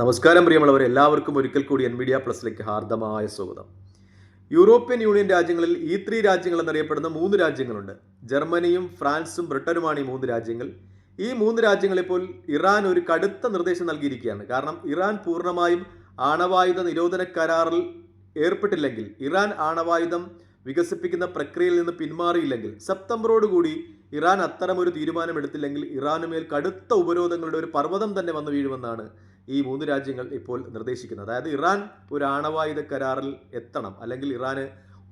നമസ്കാരം പ്രിയമുള്ളവർ എല്ലാവർക്കും ഒരിക്കൽ കൂടി എൻ മീഡിയ പ്ലസിലേക്ക് ഹാർദമായ സ്വാഗതം. യൂറോപ്യൻ യൂണിയൻ രാജ്യങ്ങളിൽ ഈ ത്രീ രാജ്യങ്ങൾ എന്നറിയപ്പെടുന്ന മൂന്ന് രാജ്യങ്ങളുണ്ട്. ജർമ്മനിയും ഫ്രാൻസും ബ്രിട്ടനുമാണ് ഈ മൂന്ന് രാജ്യങ്ങൾ. ഈ മൂന്ന് രാജ്യങ്ങളിപ്പോൾ ഇറാൻ ഒരു കടുത്ത നിർദ്ദേശം നൽകിയിരിക്കുകയാണ്. കാരണം ഇറാൻ പൂർണമായും ആണവായുധ നിരോധന കരാറിൽ ഏർപ്പെട്ടില്ലെങ്കിൽ ഇറാൻ ആണവായുധം വികസിപ്പിക്കുന്ന പ്രക്രിയയിൽ നിന്ന് പിന്മാറിയില്ലെങ്കിൽ സെപ്റ്റംബറോടുകൂടി ഇറാൻ അത്തരമൊരു തീരുമാനമെടുത്തില്ലെങ്കിൽ ഇറാനുമേൽ കടുത്ത ഉപരോധങ്ങളുടെ ഒരു പർവതം തന്നെ വന്നു വീഴുമെന്നാണ് ഈ മൂന്ന് രാജ്യങ്ങൾ ഇപ്പോൾ നിർദ്ദേശിക്കുന്നത്. അതായത് ഇറാൻ ഒരു ആണവായുധ കരാറിൽ എത്തണം. അല്ലെങ്കിൽ ഇറാന്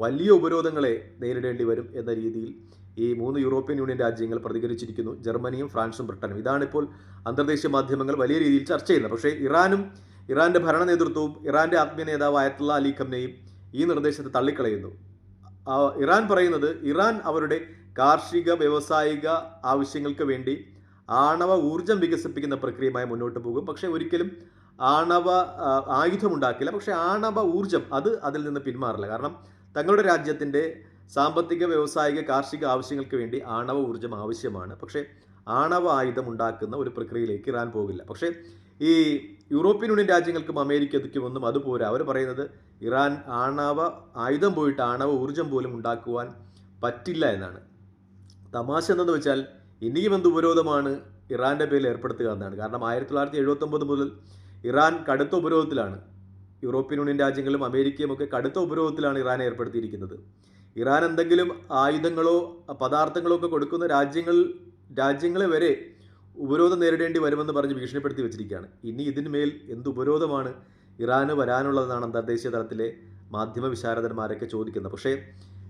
വലിയ ഉപരോധങ്ങളെ നേരിടേണ്ടി വരും എന്ന രീതിയിൽ ഈ മൂന്ന് യൂറോപ്യൻ യൂണിയൻ രാജ്യങ്ങൾ പ്രതികരിച്ചിരിക്കുന്നു. ജർമ്മനിയും ഫ്രാൻസും ബ്രിട്ടനും. ഇതാണിപ്പോൾ അന്തർദേശീയ മാധ്യമങ്ങൾ വലിയ രീതിയിൽ ചർച്ച ചെയ്യുന്നത്. പക്ഷേ ഇറാനും ഇറാന്റെ ഭരണ നേതൃത്വവും ഇറാന്റെ ആത്മീയ നേതാവ് അയത്തുള്ള അലി ഖംനയും ഈ നിർദ്ദേശത്തെ തള്ളിക്കളയുന്നു. ഇറാൻ പറയുന്നത് ഇറാൻ അവരുടെ കാർഷിക വ്യവസായിക ആവശ്യങ്ങൾക്ക് വേണ്ടി ആണവ ഊർജം വികസിപ്പിക്കുന്ന പ്രക്രിയയുമായി മുന്നോട്ട് പോകും. പക്ഷേ ഒരിക്കലും ആണവ ആയുധമുണ്ടാക്കില്ല. പക്ഷേ ആണവ ഊർജം അത് അതിൽ നിന്ന് പിന്മാറില്ല. കാരണം തങ്ങളുടെ രാജ്യത്തിന്റെ സാമ്പത്തിക വ്യവസായിക കാർഷിക ആവശ്യങ്ങൾക്ക് വേണ്ടി ആണവ ഊർജം ആവശ്യമാണ്. പക്ഷേ ആണവ ആയുധം ഉണ്ടാക്കുന്ന ഒരു പ്രക്രിയയിലേക്ക് ഇറാൻ പോകില്ല. പക്ഷേ ഈ യൂറോപ്യൻ യൂണിയൻ രാജ്യങ്ങൾക്കും അമേരിക്കയ്ക്കും അതുപോരാ. അവർ പറയുന്നത് ഇറാൻ ആണവ ആയുധം പോയിട്ട് ആണവ ഊർജം പോലും ഉണ്ടാക്കുവാൻ പറ്റില്ല എന്നാണ്. തമാശ എന്തെന്ന് വെച്ചാൽ ഇനിയും എന്ത് ഉപരോധമാണ് ഇറാന്റെ പേരിൽ ഏർപ്പെടുത്തുക എന്നാണ്. കാരണം ആയിരത്തി തൊള്ളായിരത്തി എഴുപത്തൊമ്പത് മുതൽ ഇറാൻ കടുത്ത ഉപരോധത്തിലാണ്. യൂറോപ്യൻ യൂണിയൻ രാജ്യങ്ങളും അമേരിക്കയും ഒക്കെ കടുത്ത ഉപരോധത്തിലാണ് ഇറാനെ ഏർപ്പെടുത്തിയിരിക്കുന്നത്. ഇറാൻ എന്തെങ്കിലും ആയുധങ്ങളോ പദാർത്ഥങ്ങളോ ഒക്കെ കൊടുക്കുന്ന രാജ്യങ്ങൾ രാജ്യങ്ങളെ വരെ ഉപരോധം നേരിടേണ്ടി വരുമെന്ന് പറഞ്ഞ് ഭീഷണിപ്പെടുത്തി വെച്ചിരിക്കുകയാണ്. ഇനി ഇതിന്മേൽ എന്ത് ഉപരോധമാണ് ഇറാന് വരാനുള്ളതെന്നാണ് അന്തർദേശീയ തലത്തിലെ മാധ്യമ വിശാരദന്മാരൊക്കെ ചോദിക്കുന്നത്. പക്ഷേ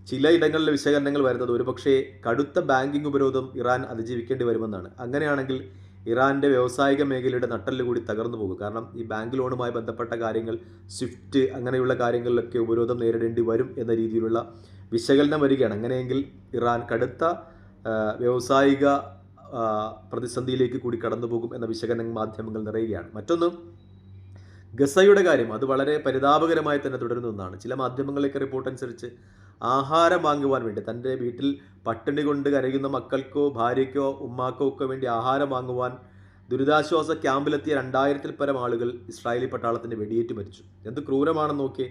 ചില ഇടങ്ങളിലെ വിശകലനങ്ങൾ വരുന്നത് ഒരുപക്ഷേ കടുത്ത ബാങ്കിംഗ് ഉപരോധം ഇറാൻ അതിജീവിക്കേണ്ടി വരുമെന്നാണ്. അങ്ങനെയാണെങ്കിൽ ഇറാന്റെ വ്യാവസായിക മേഖലയുടെ നട്ടൽ കൂടി തകർന്നു പോകും. കാരണം ഈ ബാങ്ക് ലോണുമായി ബന്ധപ്പെട്ട കാര്യങ്ങൾ സ്വിഫ്റ്റ് അങ്ങനെയുള്ള കാര്യങ്ങളിലൊക്കെ ഉപരോധം നേരിടേണ്ടി വരും എന്ന രീതിയിലുള്ള വിശകലനം വരികയാണ്. അങ്ങനെയെങ്കിൽ ഇറാൻ കടുത്ത വ്യവസായിക പ്രതിസന്ധിയിലേക്ക് കൂടി കടന്നു പോകും എന്ന വിശകലന മാധ്യമങ്ങൾ നിറയുകയാണ്. മറ്റൊന്ന് ഗസയുടെ കാര്യം. അത് വളരെ പരിതാപകരമായി തന്നെ തുടരുന്ന ഒന്നാണ്. ചില മാധ്യമങ്ങളിലേക്ക് റിപ്പോർട്ട് അനുസരിച്ച് ആഹാരം വാങ്ങുവാൻ വേണ്ടി തന്റെ വീട്ടിൽ പട്ടിണി കൊണ്ട് കരയുന്ന മക്കൾക്കോ ഭാര്യയ്ക്കോ ഉമ്മാക്കോ ഒക്കെ വേണ്ടി ആഹാരം വാങ്ങുവാൻ ദുരിതാശ്വാസ ക്യാമ്പിലെത്തിയ രണ്ടായിരത്തിൽ പരം ആളുകൾ ഇസ്രായേലി പട്ടാളത്തിന്റെ വെടിയേറ്റ് മരിച്ചു. എന്ത് ക്രൂരമാണെന്ന് നോക്കിയേ.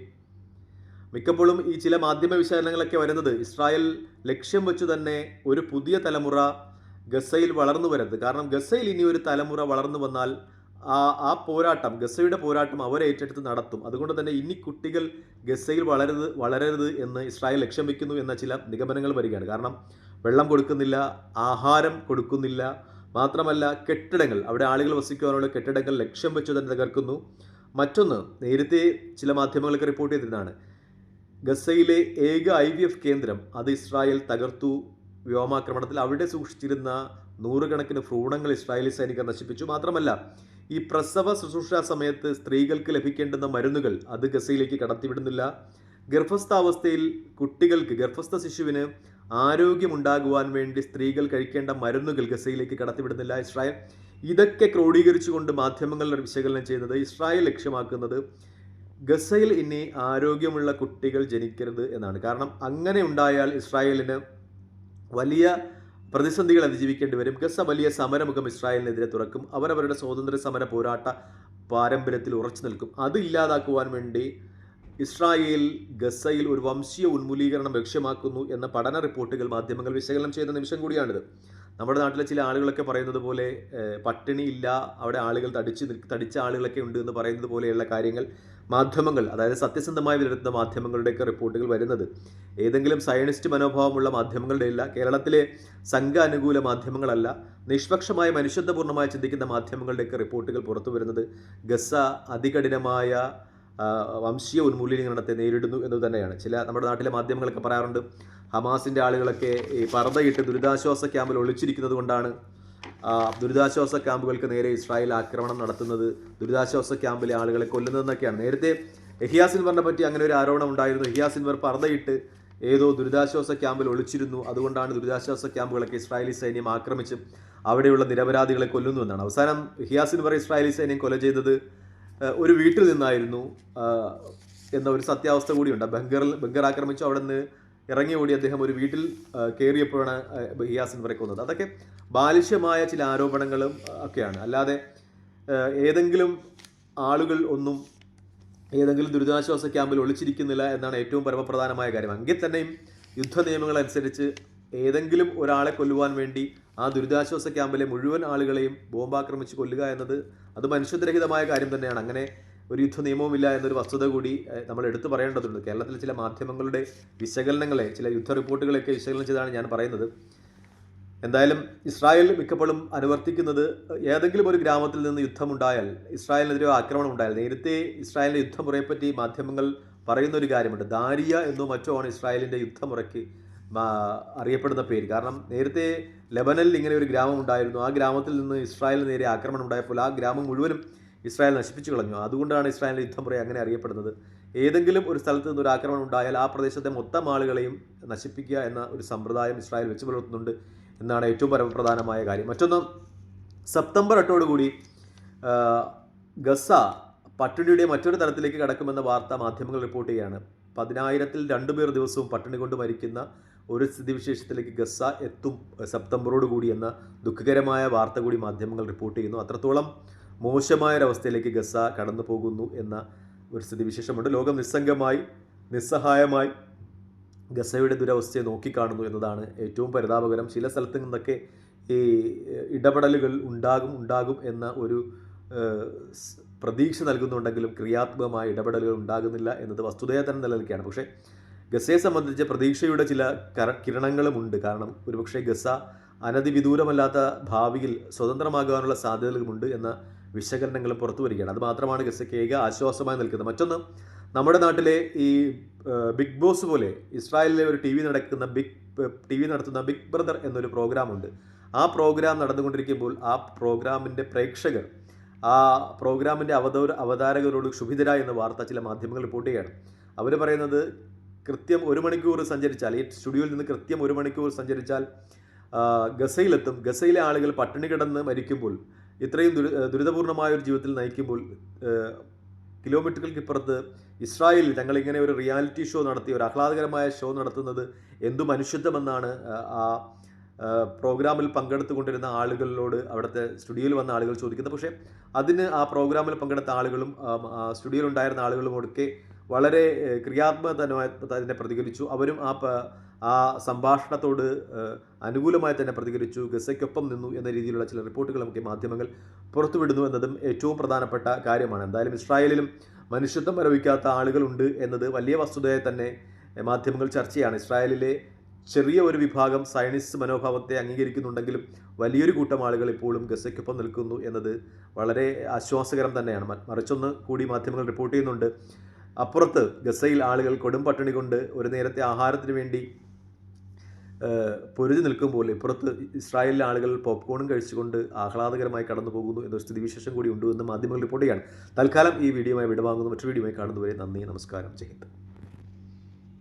മിക്കപ്പോഴും ഈ ചില മാധ്യമ വിശകലനങ്ങളൊക്കെ വരുന്നത് ഇസ്രായേൽ ലക്ഷ്യം വെച്ച് തന്നെ ഒരു പുതിയ തലമുറ ഗസയിൽ വളർന്നു വരരുത് കാരണം ഗസയിൽ ഇനി ഒരു തലമുറ വളർന്നു വന്നാൽ ആ ആ പോരാട്ടം ഗസയുടെ പോരാട്ടം അവർ ഏറ്റെടുത്ത് നടത്തും. അതുകൊണ്ട് തന്നെ ഇനി കുട്ടികൾ ഗസയിൽ വളരരുത് വളരരുത് എന്ന് ഇസ്രായേൽ ലക്ഷ്യം വെക്കുന്നു എന്ന ചില നിഗമനങ്ങൾ വരികയാണ്. കാരണം വെള്ളം കൊടുക്കുന്നില്ല ആഹാരം കൊടുക്കുന്നില്ല മാത്രമല്ല കെട്ടിടങ്ങൾ അവിടെ ആളുകൾ വസിക്കുവാനുള്ള കെട്ടിടങ്ങൾ ലക്ഷ്യം വെച്ച് തന്നെ തകർക്കുന്നു. മറ്റൊന്ന് നേരത്തെ ചില മാധ്യമങ്ങളൊക്കെ റിപ്പോർട്ട് ചെയ്തിരുന്നതാണ്. ഗസയിലെ ഏക ഐ വി എഫ് കേന്ദ്രം അത് ഇസ്രായേൽ തകർത്തു. വ്യോമാക്രമണത്തിൽ അവിടെ സൂക്ഷിച്ചിരുന്ന നൂറുകണക്കിന് ഭ്രൂണങ്ങൾ ഇസ്രായേലി സൈനികർ നശിപ്പിച്ചു. മാത്രമല്ല ഈ പ്രസവ ശുശ്രൂഷ സമയത്ത് സ്ത്രീകൾക്ക് ലഭിക്കേണ്ടുന്ന മരുന്നുകൾ അത് ഗസയിലേക്ക് കടത്തിവിടുന്നില്ല. ഗർഭസ്ഥാവസ്ഥയിൽ കുട്ടികൾക്ക് ഗർഭസ്ഥ ശിശുവിന് ആരോഗ്യമുണ്ടാകുവാൻ വേണ്ടി സ്ത്രീകൾ കഴിക്കേണ്ട മരുന്നുകൾ ഗസയിലേക്ക് കടത്തിവിടുന്നില്ല. ഇസ്രായേൽ ഇതൊക്കെ ക്രോഡീകരിച്ചുകൊണ്ട് മാധ്യമങ്ങൾ വിശകലനം ചെയ്യുന്നത് ഇസ്രായേൽ ലക്ഷ്യമാക്കുന്നത് ഗസയിൽ ഇനി ആരോഗ്യമുള്ള കുട്ടികൾ ജനിക്കരുത് എന്നാണ്. കാരണം അങ്ങനെ ഉണ്ടായാൽ ഇസ്രായേലിന് വലിയ പ്രതിസന്ധികൾ അതിജീവിക്കേണ്ടി വരും? ഗസ വലിയ സമരമുഖം ഇസ്രായേലിനെതിരെ തുറക്കും. അവരവരുടെ സ്വാതന്ത്ര്യ സമര പോരാട്ട പാരമ്പര്യത്തിൽ ഉറച്ചു നിൽക്കും. അത് ഇല്ലാതാക്കുവാൻ വേണ്ടി ഇസ്രായേൽ ഗസയിൽ ഒരു വംശീയ ഉന്മൂലീകരണം ലക്ഷ്യമാക്കുന്നു എന്ന പഠന റിപ്പോർട്ടുകൾ മാധ്യമങ്ങൾ വിശകലനം ചെയ്യുന്ന നിമിഷം കൂടിയാണിത്. നമ്മുടെ നാട്ടിലെ ചില ആളുകളൊക്കെ പറയുന്നത് പോലെ പട്ടിണി ഇല്ല അവിടെ ആളുകൾ തടിച്ച് തടിച്ച ആളുകളൊക്കെ ഉണ്ട് എന്ന് പറയുന്നത് പോലെയുള്ള കാര്യങ്ങൾ മാധ്യമങ്ങൾ അതായത് സത്യസന്ധമായി വിലയിരുത്തുന്ന മാധ്യമങ്ങളുടെയൊക്കെ റിപ്പോർട്ടുകൾ വരുന്നത്. ഏതെങ്കിലും സയനിസ്റ്റ് മനോഭാവമുള്ള മാധ്യമങ്ങളുടെ ഇല്ല കേരളത്തിലെ സംഘ അനുകൂല മാധ്യമങ്ങളല്ല നിഷ്പക്ഷമായ മനുഷ്യത്വപൂർണമായി ചിന്തിക്കുന്ന മാധ്യമങ്ങളുടെയൊക്കെ റിപ്പോർട്ടുകൾ പുറത്തു വരുന്നത് ഗസ അതികഠിനമായ വംശീയ ഉന്മൂലീകരണത്തെ നേരിടുന്നു എന്ന് തന്നെയാണ്. ചില നമ്മുടെ നാട്ടിലെ മാധ്യമങ്ങളൊക്കെ പറയാറുണ്ട് ഹമാസിന്റെ ആളുകളൊക്കെ ഈ പറതയിട്ട് ദുരിതാശ്വാസ ക്യാമ്പിൽ ഒളിച്ചിരിക്കുന്നത് കൊണ്ടാണ് ദുരിതാശ്വാസ ക്യാമ്പുകൾക്ക് നേരെ ഇസ്രായേൽ ആക്രമണം നടത്തുന്നത് ദുരിതാശ്വാസ ക്യാമ്പിലെ ആളുകളെ കൊല്ലുന്നതെന്നൊക്കെയാണ്. നേരത്തെ എഹിയാസിൻവറിനെ പറ്റി അങ്ങനെ ഒരു ആരോപണം ഉണ്ടായിരുന്നു. എഹിയാസിൻവർ പറതയിട്ട് ഏതോ ദുരിതാശ്വാസ ക്യാമ്പിൽ ഒളിച്ചിരുന്നു. അതുകൊണ്ടാണ് ദുരിതാശ്വാസ ക്യാമ്പുകളൊക്കെ ഇസ്രായേലി സൈന്യം ആക്രമിച്ച് അവിടെയുള്ള നിരപരാധികളെ കൊല്ലുന്നു എന്നാണ്. അവസാനം ഹിയാസിൻവർ ഇസ്രായേലി സൈന്യം കൊല ചെയ്തത് ഒരു വീട്ടിൽ നിന്നായിരുന്നു എന്ന ഒരു സത്യാവസ്ഥ കൂടിയുണ്ട്. ബംഗറിൽ ബംഗർ ആക്രമിച്ചു അവിടെ നിന്ന് ഇറങ്ങി ഓടി അദ്ദേഹം ഒരു വീട്ടിൽ കയറിയപ്പോഴാണ് ഹിയാസിൻ വരെ കൊന്നത്. അതൊക്കെ ബാലിഷ്യമായ ചില ആരോപണങ്ങളും ഒക്കെയാണ്. അല്ലാതെ ഏതെങ്കിലും ആളുകൾ ഒന്നും ഏതെങ്കിലും ദുരിതാശ്വാസ ക്യാമ്പിൽ ഒളിച്ചിരിക്കുന്നില്ല എന്നാണ് ഏറ്റവും പരമപ്രധാനമായ കാര്യം. എങ്കിൽ തന്നെയും യുദ്ധ നിയമങ്ങൾ അനുസരിച്ച് ഏതെങ്കിലും ഒരാളെ കൊല്ലുവാൻ വേണ്ടി ആ ദുരിതാശ്വാസ ക്യാമ്പിലെ മുഴുവൻ ആളുകളെയും ബോംബാക്രമിച്ച് കൊല്ലുക എന്നത് അത് മനുഷ്യരഹിതമായ കാര്യം തന്നെയാണ്. അങ്ങനെ ഒരു യുദ്ധ നിയമവുമില്ല എന്നൊരു വസ്തുത കൂടി നമ്മൾ എടുത്തു പറയേണ്ടതുണ്ട്. കേരളത്തിലെ ചില മാധ്യമങ്ങളുടെ വിശകലനങ്ങളെ ചില യുദ്ധ റിപ്പോർട്ടുകളെയൊക്കെ വിശകലനം ചെയ്താണ് ഞാൻ പറയുന്നത്. എന്തായാലും ഇസ്രായേൽ മിക്കപ്പോഴും അനുവർത്തിക്കുന്നത് ഏതെങ്കിലും ഒരു ഗ്രാമത്തിൽ നിന്ന് യുദ്ധമുണ്ടായാൽ ഇസ്രായേലിനെതിരെ ആക്രമണം ഉണ്ടായാൽ നേരത്തെ ഇസ്രായേലിന്റെ യുദ്ധമുറയെപ്പറ്റി മാധ്യമങ്ങൾ പറയുന്ന ഒരു കാര്യമുണ്ട്. ദാരിയ എന്നോ മറ്റോ ആണ് ഇസ്രായേലിന്റെ യുദ്ധമുറയ്ക്ക് അറിയപ്പെടുന്ന പേര്. കാരണം നേരത്തെ ലെബനനിൽ ഇങ്ങനെ ഒരു ഗ്രാമം ഉണ്ടായിരുന്നു. ആ ഗ്രാമത്തിൽ നിന്ന് ഇസ്രായേലിന് നേരെ ആക്രമണം ഉണ്ടായപ്പോൾ ആ ഗ്രാമം മുഴുവനും ഇസ്രായേൽ നശിപ്പിച്ചു കളഞ്ഞു. അതുകൊണ്ടാണ് ഇസ്രായേലിന്റെ യുദ്ധമുറ അങ്ങനെ അറിയപ്പെടുന്നത്. ഏതെങ്കിലും ഒരു സ്ഥലത്ത് നിന്ന് ഒരു ആക്രമണം ഉണ്ടായാൽ ആ പ്രദേശത്തെ മൊത്തം ആളുകളെയും നശിപ്പിക്കുക എന്ന ഒരു സമ്പ്രദായം ഇസ്രായേൽ വെച്ച് പുലർത്തുന്നുണ്ട് എന്നാണ് ഏറ്റവും പരമപ്രധാനമായ കാര്യം. മറ്റൊന്ന് സെപ്റ്റംബർ എട്ടോടുകൂടി ഗസ പട്ടിണിയുടെ മറ്റൊരു തലത്തിലേക്ക് കടക്കുമെന്ന വാർത്ത മാധ്യമങ്ങൾ റിപ്പോർട്ട് ചെയ്യുകയാണ്. പതിനായിരത്തിൽ രണ്ടു പേർ ദിവസവും പട്ടിണി കൊണ്ട് മരിക്കുന്ന ഒരു സ്ഥിതിവിശേഷത്തിലേക്ക് ഗസ എത്തും സെപ്റ്റംബറോട് കൂടി എന്ന ദുഃഖകരമായ വാർത്ത കൂടി മാധ്യമങ്ങൾ റിപ്പോർട്ട് ചെയ്യുന്നു. അത്രത്തോളം മോശമായ ഒരവസ്ഥയിലേക്ക് ഗസ കടന്നു പോകുന്നു എന്ന ഒരു സ്ഥിതി വിശേഷമുണ്ട് ലോകം നിസ്സംഗമായി നിസ്സഹായമായി ഗസയുടെ ദുരവസ്ഥയെ നോക്കിക്കാണുന്നു എന്നതാണ് ഏറ്റവും പരിതാപകരം. ചില സ്ഥലത്ത് നിന്നൊക്കെ ഈ ഇടപെടലുകൾ ഉണ്ടാകും ഉണ്ടാകും എന്ന ഒരു പ്രതീക്ഷ നൽകുന്നുണ്ടെങ്കിലും ക്രിയാത്മകമായ ഇടപെടലുകൾ ഉണ്ടാകുന്നില്ല എന്നത് വസ്തുതയെ തന്നെ നിലനിൽക്കുകയാണ്. പക്ഷേ ഗസയെ സംബന്ധിച്ച് പ്രതീക്ഷയുടെ ചില കര കിരണങ്ങളുമുണ്ട്. കാരണം ഒരുപക്ഷെ ഗസ അനധിവിദൂരമല്ലാത്ത ഭാവിയിൽ സ്വതന്ത്രമാകാനുള്ള സാധ്യതകളുമുണ്ട് എന്ന വിശകലനങ്ങളും പുറത്തു വരികയാണ്. അത് മാത്രമാണ് ഗസയ്ക്ക് ഏക ആശ്വാസമായി നിൽക്കുന്നത്. മറ്റൊന്ന് നമ്മുടെ നാട്ടിലെ ഈ ബിഗ് ബോസ് പോലെ ഇസ്രായേലിലെ ഒരു ടി വി നടക്കുന്ന ബിഗ് ടി വി നടത്തുന്ന ബിഗ് ബ്രദർ എന്നൊരു പ്രോഗ്രാമുണ്ട്. ആ പ്രോഗ്രാം നടന്നുകൊണ്ടിരിക്കുമ്പോൾ ആ പ്രോഗ്രാമിന്റെ പ്രേക്ഷകർ ആ പ്രോഗ്രാമിന്റെ അവതോര അവതാരകരോട് ക്ഷുഭിതര എന്ന വാർത്ത ചില മാധ്യമങ്ങൾ റിപ്പോർട്ട് ചെയ്യുകയാണ്. അവർ പറയുന്നത് കൃത്യം ഒരു മണിക്കൂർ സഞ്ചരിച്ചാൽ ഈ സ്റ്റുഡിയോയിൽ നിന്ന് കൃത്യം ഒരു മണിക്കൂർ സഞ്ചരിച്ചാൽ ഗസയിലെത്തും. ഗസയിലെ ആളുകൾ പട്ടിണി കിടന്ന് മരിക്കുമ്പോൾ ഇത്രയും ദുരി ദുരിതപൂർണമായ ഒരു ജീവിതത്തിൽ നയിക്കുമ്പോൾ കിലോമീറ്ററുകൾക്കിപ്പുറത്ത് ഇസ്രായേലിൽ ഞങ്ങളിങ്ങനെ ഒരു റിയാലിറ്റി ഷോ നടത്തി ഒരു ആഹ്ലാദകരമായ ഷോ നടത്തുന്നത് എന്തു മനുഷ്യത്വമെന്നാണ് ആ, പ്രോഗ്രാമിൽ പങ്കെടുത്തുകൊണ്ടിരുന്ന ആളുകളോട് അവിടുത്തെ സ്റ്റുഡിയോയിൽ വന്ന ആളുകൾ ചോദിക്കുന്നത്. പക്ഷേ അതിന് ആ പ്രോഗ്രാമിൽ പങ്കെടുത്ത ആളുകളും സ്റ്റുഡിയോയിൽ ഉണ്ടായിരുന്ന ആളുകളും ഒക്കെ വളരെ ക്രിയാത്മകതനമായി അതിനെ പ്രതികരിച്ചു. അവരും ആ ആ സംഭാഷണത്തോട് അനുകൂലമായി തന്നെ പ്രതികരിച്ചു ഗസയ്ക്കൊപ്പം നിന്നു എന്ന രീതിയിലുള്ള ചില റിപ്പോർട്ടുകൾ നമുക്ക് മാധ്യമങ്ങൾ പുറത്തുവിടുന്നു എന്നതും ഏറ്റവും പ്രധാനപ്പെട്ട കാര്യമാണ്. എന്തായാലും ഇസ്രായേലിലും മനുഷ്യത്വം വരവിക്കാത്ത ആളുകളുണ്ട് എന്നത് വലിയ വസ്തുതയെ തന്നെ മാധ്യമങ്ങൾ ചർച്ചയാണ്. ഇസ്രായേലിലെ ചെറിയ ഒരു വിഭാഗം സയനിസ്റ്റ് മനോഭാവത്തെ അംഗീകരിക്കുന്നുണ്ടെങ്കിലും വലിയൊരു കൂട്ടം ആളുകൾ ഇപ്പോഴും ഗസയ്ക്കൊപ്പം നിൽക്കുന്നു എന്നത് വളരെ ആശ്വാസകരം തന്നെയാണ്. മറിച്ചൊന്ന് കൂടി മാധ്യമങ്ങൾ റിപ്പോർട്ട് ചെയ്യുന്നുണ്ട്. അപ്പുറത്ത് ഗസയിൽ ആളുകൾ കൊടും പട്ടിണി കൊണ്ട് ഒരു നേരത്തെ ആഹാരത്തിന് വേണ്ടി പൊരുതി നിൽക്കുമ്പോൾ ഇപ്പുറത്ത് ഇസ്രായേലിലെ ആളുകൾ പോപ്കോണും കഴിച്ചുകൊണ്ട് ആഹ്ലാദകരമായി കടന്നു പോകുന്നു എന്നൊരു സ്ഥിതിവിശേഷം കൂടി ഉണ്ട് എന്ന് മാധ്യമങ്ങൾ റിപ്പോർട്ട് ചെയ്യാണ്. തൽക്കാലം ഈ വീഡിയോയുമായി വിടവാങ്ങുന്നു. മറ്റൊരു വീഡിയോയുമായി കാണുന്നവരെ നന്ദി നമസ്കാരം. ജയ് ഹിന്ദ്.